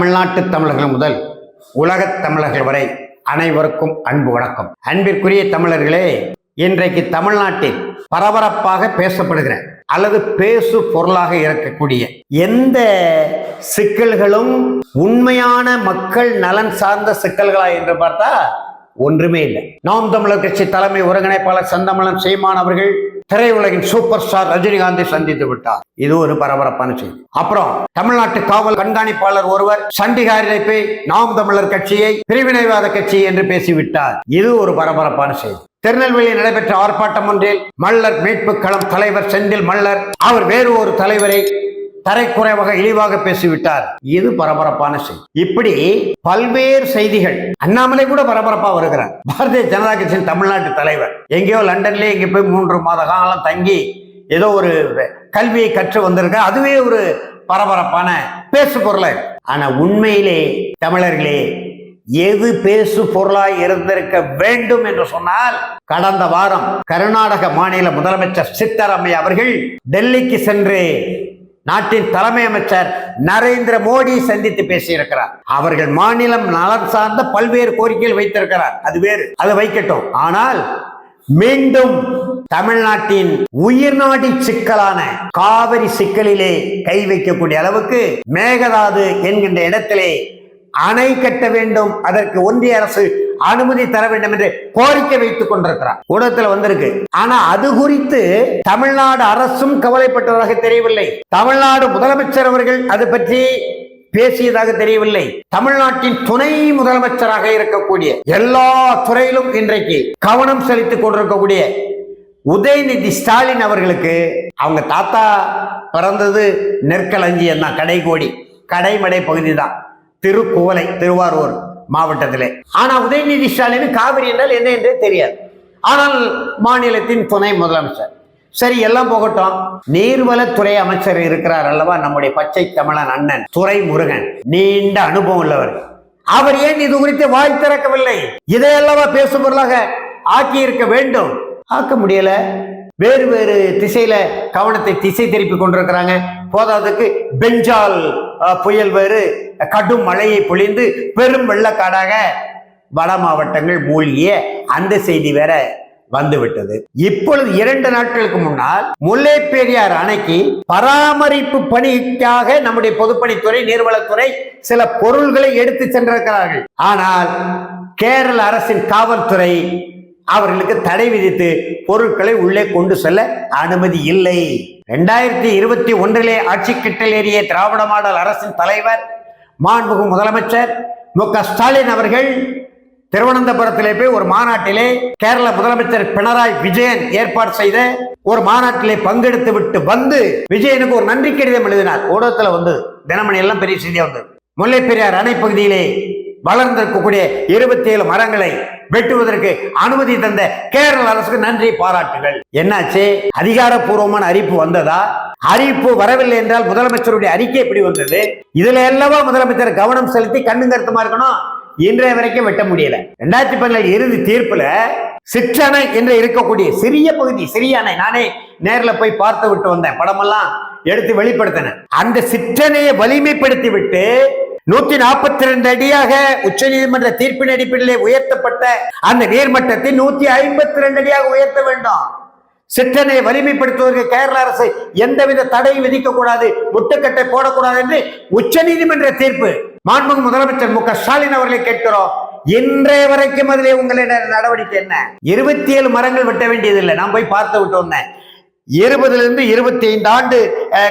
தமிழ்நாட்டு தமிழர்கள் முதல் உலகத் தமிழர்கள் வரை அனைவருக்கும் அன்பு வணக்கம். அன்பிற்குரிய தமிழர்களே இன்றைக்கு தமிழ்நாட்டில் பரபரப்பாக பேசப்படுகிற அல்லது பேசு பொருளாக இருக்கக்கூடிய எந்த சிக்கல்களும் உண்மையான மக்கள் நலன் சார்ந்த சிக்கல்களா என்று பார்த்தா ஒன்றுமே இல்லை. நாம் தமிழர் கட்சி தலைமை ஒருங்கிணைப்பாளர் செந்தமலன் சீமான் அவர்கள் திரையுலகின் சூப்பர் ஸ்டார் ரஜினிகாந்தை சந்தித்து விட்டார். இது ஒரு பரபரப்பான செய்தி. அப்புறம் தமிழ்நாட்டு காவல் கண்காணிப்பாளர் ஒருவர் சண்டிகாரில் போய் நாம் தமிழர் கட்சியை பிரிவினைவாத கட்சி என்று பேசிவிட்டார். இது ஒரு பரபரப்பான செய்தி. திருநெல்வேலியில் நடைபெற்ற ஆர்ப்பாட்டம் ஒன்றில் மல்லர் மீட்பு களம் தலைவர் செந்தில் மல்லர் அவர் வேறு ஒரு தலைவரை தரைக்குறைவாக இழிவாக பேசிவிட்டார். இது பரபரப்பான செய்தி. இப்படி பல்வேறு செய்திகள் அண்ணாமலை கூட பரபரப்பா வருகிறார். பாரதிய ஜனதா கட்சியின் தமிழ்நாட்டு தலைவர். எங்கேயோ லண்டன்லேயே இங்க போய் மூன்று மாத காலம் தங்கி ஏதோ ஒரு கல்வியை கற்று வந்திருக்க அதுவே ஒரு பரபரப்பான பேசு பொருளை ஆனா உண்மையிலே தமிழர்களே எது பேசு பொருளாய் இருந்திருக்க வேண்டும் என்று சொன்னால் கடந்த வாரம் கர்நாடக மாநில முதலமைச்சர் சித்தராமையா அவர்கள் டெல்லிக்கு சென்று நாட்டின் தலைமை அமைச்சர் நரேந்திர மோடி சந்தித்து பேசியிருக்கிறார். அவர்கள் மாநிலம் நலன் சார்ந்த பல்வேறு கோரிக்கைகள் வைத்திருக்கிறார். அது வேறு. அதை வைக்கட்டும். ஆனால் மீண்டும் தமிழ்நாட்டின் உயிர்நாடி சிக்கலான காவிரி சிக்கலிலே கை வைக்கக்கூடிய அளவுக்கு மேகதாது என்கின்ற இடத்திலே அணை கட்ட வேண்டும். அதற்கு ஒன்றிய அரசு அனுமதி தர வேண்டும் என்று கோரிக்கை வைத்துக் கொண்டிருக்கிறார். ஊடகத்தில் வந்திருக்கு. ஆனா அது குறித்து தமிழ்நாடு அரசும் கவலைப்பட்டதாக தெரியவில்லை. தமிழ்நாடு முதலமைச்சர் அவர்கள் அது பற்றி பேசியதாக தெரியவில்லை. தமிழ்நாட்டின் துணை முதலமைச்சராக இருக்கக்கூடிய எல்லா துறையிலும் இன்றைக்கு கவனம் செலுத்திக் கொண்டிருக்கக்கூடிய உதயநிதி ஸ்டாலின் அவர்களுக்கு அவங்க தாத்தா பிறந்தது நெற்களஞ்சியம் தான். கடைகோடி கடைமடை பகுதி தான். திருக்குவலை திருவாரூர். மாவட்டத்திலே. ஆனால் உதயநிதி ஸ்டாலின் காவிரி என்றால் என்ன என்றே தெரியாது. ஆனால் மாநிலத்தின் துணை முதலமைச்சர். சரி எல்லாம் போகட்டும். நீர்வளத்துறை அமைச்சர் இருக்கிறார் அல்லவா நம்முடைய பச்சை தமிழன் அண்ணன் துரை முருகன் நீண்ட அனுபவம் உள்ளவர். அவர் ஏன் இது குறித்து வாய் திறக்கவில்லை? இதை அல்லவா பேசும் பொருளாக ஆக்கி இருக்க வேண்டும்? ஆக்க முடியல. வேறு வேறு திசையில கவனத்தை திசை திருப்பி கொண்டிருக்கிறாங்க. போதாதுக்கு பெஞ்சால் புயல் வேறு கடும் மழையை பொழிந்து பெரும் வெள்ளக்காடாக வட மாவட்டங்கள் மூழ்கிய அந்த செய்தி வேற வந்துவிட்டது. இப்பொழுது இரண்டு நாட்களுக்கு முன்னால் முல்லை பெரியார் அணைக்கு பராமரிப்பு பணிக்காக நம்முடைய பொதுப்பணித்துறை நீர்வளத்துறை சில பொருள்களை எடுத்து சென்றிருக்கிறார்கள். ஆனால் கேரள அரசின் காவல்துறை அவர்களுக்கு தடை விதித்து பொருட்களை உள்ளே கொண்டு செல்ல அனுமதி இல்லை. இரண்டாயிரத்தி இருபத்தி ஒன்றிலே ஆட்சி கிட்டலேறிய திராவிட மாடல் அரசின் தலைவர் மாண்புகு முதலமைச்சர் மு க ஸ்டாலின் அவர்கள் திருவனந்தபுரத்திலே போய் ஒரு மாநாட்டிலே கேரள முதலமைச்சர் பினராயி விஜயன் ஏற்பாடு செய்த ஒரு மாநாட்டிலே பங்கெடுத்து விட்டு வந்து விஜயனுக்கு ஒரு நன்றி கடிதம் எழுதினார். ஊடகத்தில் வந்து தினமணி எல்லாம் பெரிய செய்தியாக வந்தது. முல்லை பெரியார் அணை பகுதியிலே வளர்ந்திருக்கக்கூடிய இருபத்தி ஏழு மரங்களை வெட்டுவதற்கு அனுமதி தந்த கேரள அரசுக்கு நன்றி பாராட்டுகள். என்னாச்சு? அதிகாரப்பூர்வமான அறிவிப்பு வந்ததா? அறிவிப்பு வரவில்லை என்றால் முதலமைச்சருடைய அறிக்கை எப்படி வந்தது? இதுல எல்லாவா முதலமைச்சர் கவனம் செலுத்தி கண்ணுங்கருத்தமா இருக்கணும்? இன்றைய வரைக்கும் வெட்ட முடியல. ரெண்டாயிரத்தி பதினேழு இறுதி தீர்ப்புல சிற்றணை என்று இருக்கக்கூடிய சிறிய பகுதி சிறிய அணை நானே நேரில் போய் பார்த்து விட்டு வந்தேன். படமெல்லாம் எடுத்து வெளிப்படுத்தினேன். அந்த சிற்றணையை வலிமைப்படுத்தி விட்டு நூத்தி நாற்பத்தி ரெண்டு அடியாக உச்ச நீதிமன்ற தீர்ப்பின் அடிப்படையிலே உயர்த்தப்பட்ட அந்த நீர்மட்டத்தை நூத்தி ஐம்பத்தி ரெண்டு அடியாக உயர்த்த வேண்டும். சிற்றனை வலிமைப்படுத்துவதற்கு கேரள அரசு எந்தவித தடையும் விதிக்க கூடாது முட்டுக்கட்டை போடக்கூடாது என்று உச்ச நீதிமன்ற தீர்ப்பு. மாண்புமிகு முதலமைச்சர் மு க ஸ்டாலின் அவர்களை கேட்கிறோம். இன்றைய வரைக்கும் அதிலே உங்களுடைய நடவடிக்கை என்ன? இருபத்தி ஏழு மரங்கள் வெட்ட வேண்டியதில்லை. நான் போய் பார்த்து விட்டு வந்தேன் இருபதுலேருந்து இருபத்தி ஐந்து ஆண்டு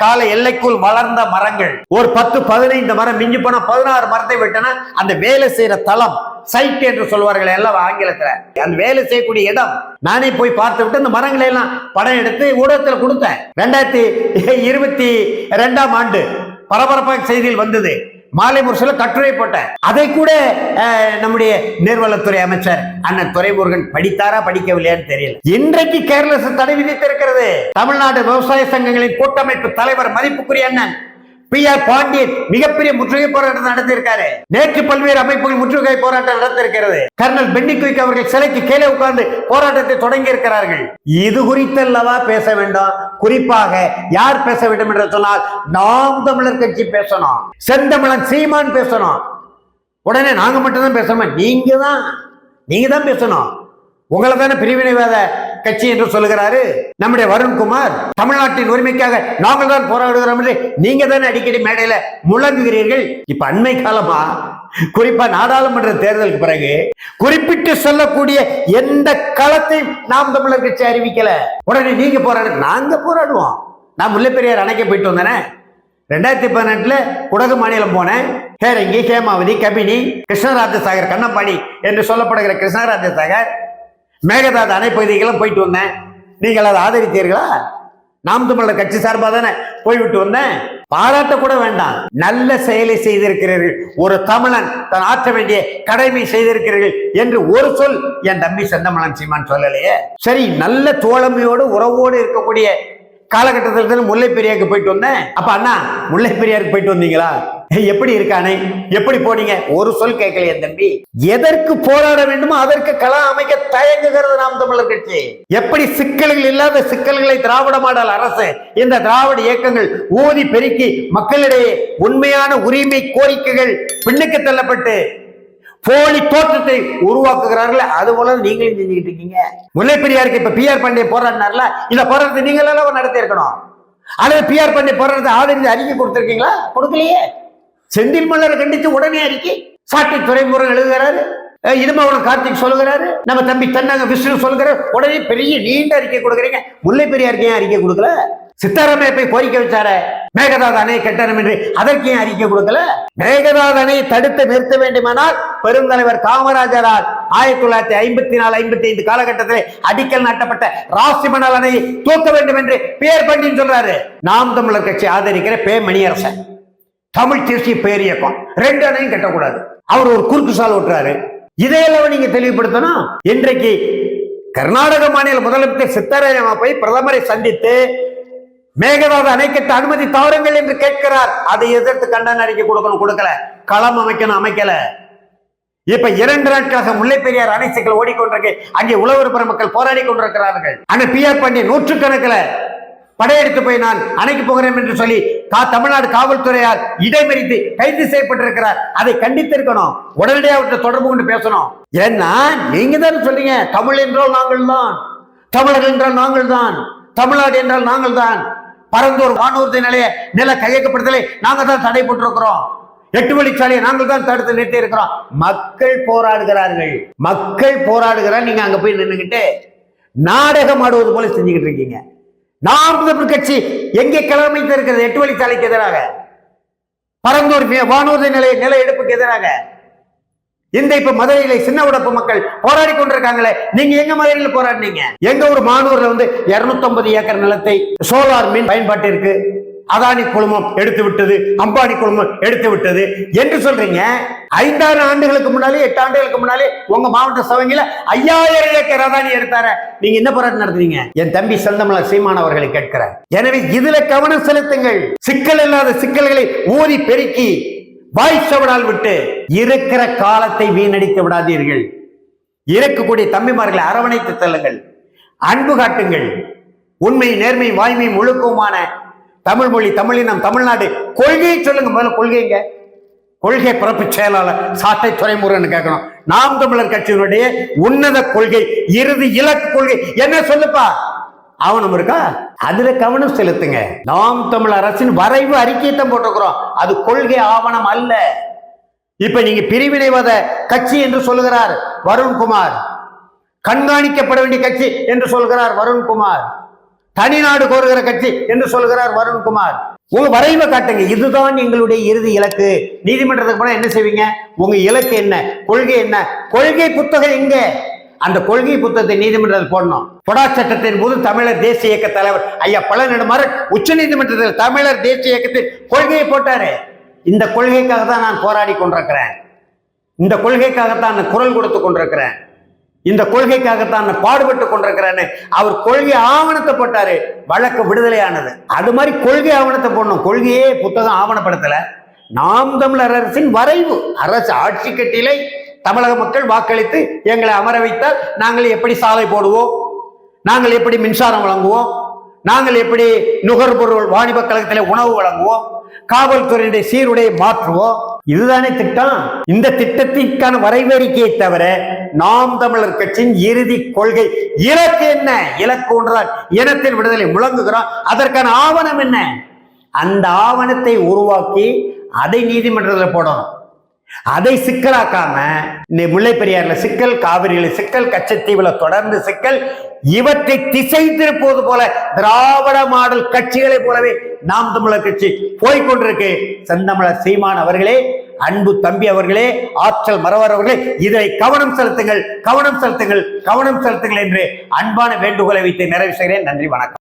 கால எல்லைக்குள் வளர்ந்த மரங்கள். ஒரு பத்து பதினைந்து மரம் மிஞ்சி போனா பதினாறு மரத்தை வெட்டினா அந்த வேலை செய்யற தளம் சைட் என்று சொல்வார்கள் எல்லாம் ஆங்கிலத்துல. அந்த வேலை செய்யக்கூடிய இடம். நானே போய் பார்த்து விட்டு அந்த மரங்களை எல்லாம் படம் எடுத்து ஊடகத்துல கொடுத்தேன். ரெண்டாயிரத்தி இருபத்தி ரெண்டாம் ஆண்டு பரபரப்பாக செய்தியில் வந்தது. மாலை முரசில் கட்டுரை போட்டேன். அதை கூட நம்முடைய நீர்வளத்துறை அமைச்சர் அண்ணன் துறைமுருகன் படித்தாரா படிக்கவில்லையான்னு தெரியல. இன்றைக்கு கேரள தடை விதித்திருக்கிறது. தமிழ்நாடு விவசாய சங்கங்களின் கூட்டமைப்பு தலைவர் மதிப்புக்குரிய அண்ணன் பி ஆர் பாண்டியன் மிகப்பெரிய முற்றுகை போராட்டம் நடத்தியிருக்காரு. நேற்று பல்வேறு அமைப்புகள் முற்றுகை போராட்டம் நடத்திருக்கிறது. கர்னல் பென்னி அவர்கள் சிலைக்கு கீழே உட்கார்ந்து போராட்டத்தை தொடங்கி இருக்கிறார்கள் இது குறித்தல்லவா பேச வேண்டும்? குறிப்பாக யார் பேச வேண்டும் என்று சொன்னால் நாம் தமிழர் கட்சி பேசணும். செந்தமிழன் சீமான் பேசணும். உடனே நாங்க மட்டும்தான் பேசணுமா? நீங்க தான் நீங்க தான் பேசணும். உங்களை தானே பிரிவினைவாத கட்சி என்று சொல்லுகிறாரு நம்முடைய வருண்குமார். தமிழ்நாட்டின் உரிமைக்காக நாங்கள் தான் போராடுகிறோம் என்று நீங்க தானே அடிக்கடி மேடையில முழங்குகிறீர்கள். இப்ப அண்மை காலமா? குறிப்பா நாடாளுமன்ற தேர்தலுக்கு பிறகு குறிப்பிட்டு சொல்லக்கூடிய எந்த களத்தையும் நாம் தமிழர் கட்சி அறிவிக்கல. உடனே நீங்க போராடு நாங்க போராடுவோம். நான் முல்லைப்பெரியார் அணைக்க போயிட்டு வந்தேனே. ரெண்டாயிரத்தி பதினெட்டுல குடகு மாநிலம் போனேன். ஹேரங்கி ஹேமாவதி கபினி கிருஷ்ணராஜ சாகர் கண்ணப்பாடி என்று சொல்லப்படுகிற கிருஷ்ணராஜ சாகர் மேகதாது அணைப்பகுதிக்கெல்லாம் போயிட்டு வந்தேன். நீங்கள் அதை ஆதரித்தீர்களா? நாம் தமிழர் கட்சி சார்பாக தானே போய்விட்டு வந்தேன். பாராட்ட கூட வேண்டாம். நல்ல செயலை செய்திருக்கிறீர்கள். ஒரு தமிழன் தன் ஆற்ற வேண்டிய கடமை செய்திருக்கிறீர்கள் என்று ஒரு சொல் என் தம்பி செந்தமலன் சீமான் சொல்லலையே. சரி நல்ல தோழமையோடு உறவோடு இருக்கக்கூடிய காலகட்டத்தில் இருந்து முல்லை பெரியாருக்கு போயிட்டு வந்தேன். அப்ப அண்ணா முல்லை பெரியாருக்கு போயிட்டு வந்தீங்களா? எப்படி இருக்கானே? எப்படி போனீங்க? ஒரு சொல் கேட்கலையே தம்பி. எதற்கு போராட வேண்டுமோ அதற்கு களம் அமைக்க தயங்குகிறது நாம் தமிழர் கட்சி. எப்படி சிக்கல்கள் இல்லாத சிக்கல்களை திராவிட மாடல் அரசு இந்த திராவிட இயக்கங்கள் ஊதி பெருக்கி மக்களிடையே உண்மையான உரிமை கோரிக்கைகள் பின்னுக்கு தள்ளப்பட்டு போலி தோற்றத்தை உருவாக்குகிறார்கள் அது போல நீங்களும் செஞ்சுக்கிட்டு இருக்கீங்க. முல்லை பெரியாருக்கு இப்ப பிஆர் பாண்டிய போராடினார்ல இந்த போராட்டத்தை நீங்கள் எல்லாம் நடத்தி இருக்கணும். அல்லது பிஆர் பாண்டிய போராட்டத்தை ஆதரித்து அறிக்கை கொடுத்துருக்கீங்களா? கொடுக்கலையே. செந்தில் மல்லரை கண்டித்து உடனே அறிக்கை. சாட்டை துறைமுருகன் எழுதுகிறாரு. அஹ் இடும்பவனம் கார்த்திக் சொல்லுகிறாரு. நம்ம தம்பி தன்னாங்க விஷ்ணு சொல்லுகிறார். உடனே பெரிய நீண்ட அறிக்கை கொடுக்குறீங்க. முல்லை பெரியாருக்கு ஏன் அறிக்கை கொடுக்கல? சித்தாராமையை போய் கோரிக்கை வச்சார. மேகதாத அணையை கட்டணம் என்று அதற்கு ஏன் அறிக்கை கொடுக்கல? மேகதாத அணையை தடுத்து நிறுத்த வேண்டுமானால் பெருந்தலைவர் காமராஜரால் ஆயிரத்தி தொள்ளாயிரத்தி ஐம்பத்தி நாலு ஐம்பத்தி ஐந்து காலகட்டத்தில் அடிக்கல் நாட்டப்பட்ட ராசிமணல் அணையை தூக்க வேண்டும் என்று பேர் பண்ணின்னு சொல்றாரு. நாம் தமிழர் கட்சி ஆதரிக்கிற பே மணியரசன். தமிழ் தேசிய பேரியக்கம் ரெண்டு அணையும் கட்டக்கூடாது. அவர் ஒரு குறுக்கு சால் ஓட்டுறாரு. இதையெல்லாம் நீங்க தெளிவுபடுத்தணும் இன்றைக்கு கர்நாடக மாநில முதலமைச்சர் சித்தராமையா போய் பிரதமரை சந்தித்து மேகதாது அணை கட்ட அனுமதி தவறுங்கள் என்று கேட்கிறார். அதை எதிர்த்து கண்டன அறிக்கை கொடுக்கணும் கொடுக்கல. களம் அமைக்கணும் அமைக்கல. இப்ப இரண்டு நாட்களாக முல்லை பெரியார் அணை சிக்கல் ஓடிக்கொண்டிருக்கு. அங்கே உழவர் பெருமக்கள் போராடி கொண்டிருக்கிறார்கள். அந்த பி ஆர் பாண்டிய நூற்றுக்கணக்கில் படையெடுத்து போய் நான் அணைக்கு போகிறேன் என்று சொல்லி கா தமிழ்நாடு காவல்துறையால் இடைமறித்து கைது செய்யப்பட்டிருக்கிறார். அதை கண்டித்திருக்கணும். உடனடியாக அவர்கிட்ட தொடர்பு கொண்டு பேசணும். ஏன்னா நீங்க தானே சொல்றீங்க தமிழ் என்றால் நாங்கள் தான் தமிழர் என்றால் நாங்கள் தான் தமிழ்நாடு என்றால் நாங்கள் தான் பரந்தூர் வானூர்தி நிலைய நில கையகப்படுத்தலை நாங்கள் தான் தடை போட்டிருக்கிறோம். எட்டு வழிச்சாலையை நாங்கள் தான் தடுத்து நிறுத்தி இருக்கிறோம். மக்கள் போராடுகிறார்கள். மக்கள் போராடுகிறார் நீங்க அங்க போய் நின்றுகிட்டு நாடகம் ஆடுவது போல செஞ்சுக்கிட்டு இருக்கீங்க. நாம் தமிழ் கட்சி எங்கே கிளம்பித்து இருக்கிறது? எட்டு வழிச்சாலைக்கு எதிராக. பரந்தூர் வானூர்தி நிலைய நில எடுப்புக்கு எதிராக. இந்த இப்ப மதுரையில சின்ன உடப்பு மக்கள் போராடி கொண்டிருக்காங்களே நீங்க எங்க மதுரையில போராடினீங்க? எங்க ஒரு மானூர்ல வந்து 250 ஏக்கர் நிலத்தை சோலார் மின் பயன்பாட்டிற்கு அதானி குழுமம் எடுத்து விட்டது அம்பானி குழுமம் எடுத்து விட்டது என்று சொல்றீங்க. ஐந்தாறு ஆண்டுகளுக்கு முன்னாலே எட்டு ஆண்டுகளுக்கு முன்னாலே உங்க மாவட்ட சபையில ஐயாயிரம் ஏக்கர் அதானி எடுத்தார. நீங்க என்ன போராட்டம் நடத்துறீங்க? என் தம்பி செந்தமலர் சீமான் அவர்களை கேட்கிறார். எனவே இதுல கவனம் செலுத்துங்கள். சிக்கல் இல்லாத சிக்கல்களை ஊறி பெருக்கி வாய்ச்சவடால் விட்டு இருக்கிற காலத்தை வீணடித்து விடாதீர்கள். இருக்கக்கூடிய தம்பிமார்களை அரவணைத்து செல்லுங்கள் அன்பு காட்டுங்கள். உண்மை நேர்மை வாய்மை முழுக்கவுமான தமிழ் மொழி தமிழினம் தமிழ்நாடு. கொள்கையை சொல்லுங்க முதல்ல கொள்கைங்க கொள்கை பிறப்பு செயலாளர் சாட்டை துறைமுருகன் கேட்கணும். நாம் தமிழர் கட்சியினுடைய உன்னத கொள்கை இறுதி இலக்கு கொள்கை. என்ன சொல்லுப்பா? ஆவணம் இருக்கா? அதுல கவனம் செலுத்துங்க. நாம் தமிழ் அரசின் வரைவு அறிக்கையத்தை போட்டிருக்கிறோம். அது கொள்கை ஆவணம் அல்ல. இப்ப நீங்க பிரிவினைவாத கட்சி என்று சொல்லுகிறார் வருண்குமார். கண்காணிக்கப்பட வேண்டிய கட்சி என்று சொல்கிறார் வருண்குமார். தனிநாடு கோருகிற கட்சி என்று சொல்கிறார் வருண்குமார். உங்க வரைவை காட்டுங்க. இதுதான் எங்களுடைய இறுதி இலக்கு. நீதிமன்றத்துக்கு போனா என்ன செய்வீங்க? உங்க இலக்கு என்ன? கொள்கை என்ன? கொள்கை புத்தகம் எங்க? அந்த கொள்கை புத்தகத்தை நீதிமன்றத்தில் போடணும். பொடா சட்டத்தின் போது தமிழர் தேசிய இயக்க தலைவர் ஐயா பல நெடுமாறன் உச்ச நீதிமன்றத்தில் தமிழர் தேசிய இயக்கத்தின் கொள்கையை போட்டாரு. இந்த கொள்கைக்காக தான் நான் போராடி கொண்டிருக்கிறேன். இந்த கொள்கைக்காகத்தான் நான் குரல் கொடுத்து கொண்டிருக்கிறேன். இந்த கொள்கைக்காகத்தான் பாடுபட்டு கொண்டிருக்கிறேன்னு அவர் கொள்கை ஆவணத்தை போட்டாரு வழக்கு விடுதலையானது. அது மாதிரி கொள்கை ஆவணத்தை போடணும். கொள்கையே புத்தகம் ஆவணப்படுத்தல. நாம் தமிழர் அரசின் வரைவு. அரசு ஆட்சி கட்டிலை தமிழக மக்கள் வாக்களித்து எங்களை அமர வைத்தால் நாங்கள் எப்படி சாலை போடுவோம்? நாங்கள் எப்படி மின்சாரம் வழங்குவோம்? நாங்கள் எப்படி நுகர்பொருள் வாணிப கழகத்தில் உணவு வழங்குவோம் காவல்துறையுடைய சீருடையை மாற்றுவோம்? இதுதானே திட்டம்? இந்த திட்டத்திற்கான வரைவேறிக்கையை தவிர நாம் தமிழர் கட்சியின் இறுதி கொள்கை இலக்கு என்ன? இலக்கு ஒன்றால் இனத்தின் விடுதலை முழங்குகிறோம். அதற்கான ஆவணம் என்ன? அந்த ஆவணத்தை உருவாக்கி அதை நீதிமன்றத்தில் போடணும். அதை சிக்கலாக்காம இந்த முல்லை பெரியாறுல சிக்கல் காவிரியில சிக்கல் கச்சத்தீவுல தொடர்ந்து சிக்கல் இவற்றை திசை திருப்புவது போல திராவிட மாடல் கட்சிகளை போலவே நாம் தமிழர் கட்சி போய்கொண்டிருக்கு செந்தமிழர் சீமான் அவர்களே அன்பு தம்பி அவர்களே ஆற்றல் மறவர் அவர்களே இதை கவனம் செலுத்துங்கள் கவனம் செலுத்துங்கள் கவனம் செலுத்துங்கள் என்று அன்பான வேண்டுகோளை வைத்து நிறைவு செய்கிறேன். நன்றி வணக்கம்.